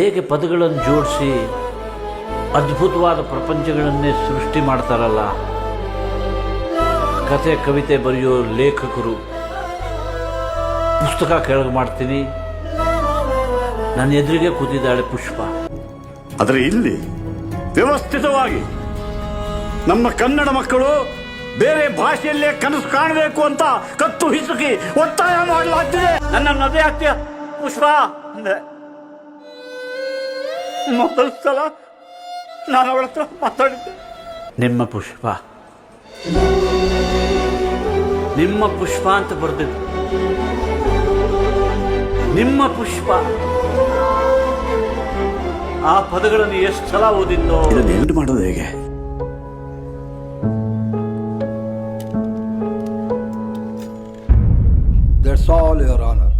ಹೇಗೆ ಪದಗಳನ್ನು ಜೋಡಿಸಿ ಅದ್ಭುತವಾದ ಪ್ರಪಂಚಗಳನ್ನೇ ಸೃಷ್ಟಿ ಮಾಡ್ತಾರಲ್ಲ. ಕತೆ ಕವಿತೆ ಬರೆಯೋ ಲೇಖಕರು. ಪುಸ್ತಕ ಕೆಳಗೆ ಮಾಡ್ತೀನಿ. ನನ್ನ ಎದುರಿಗೆ ಕೂತಿದ್ದಾಳೆ ಪುಷ್ಪ. ಆದರೆ ಇಲ್ಲಿ ವ್ಯವಸ್ಥಿತವಾಗಿ ನಮ್ಮ ಕನ್ನಡ ಮಕ್ಕಳು ಬೇರೆ ಭಾಷೆಯಲ್ಲೇ ಕನಸು ಕಾಣಬೇಕು ಅಂತ ಕತ್ತು ಹಿಸುಕಿ ಒತ್ತಾಯ ಮಾಡಲಾಗ್ತಿದೆ. ನನ್ನ ಮದುವೆ ಆಗ್ತೀಯ ಪುಷ್ಪ ಮೊದಲ ಸಲ ನಾನು ಅವಳ ಹತ್ರ ಮಾತಾಡಿದ್ದೆ. ನಿಮ್ಮ ಪುಷ್ಪ. ನಿಮ್ಮ ಪುಷ್ಪ ಅಂತ ಬರೆದಿದ್ದು. ನಿಮ್ಮ ಪುಷ್ಪ. ಆ ಪದಗಳನ್ನು ಎಷ್ಟು ಸಲ ಓದಿದ್ದೋ. ಎಂಟು ಮಾಡೋದು ಹೇಗೆ? That's all, Your Honor.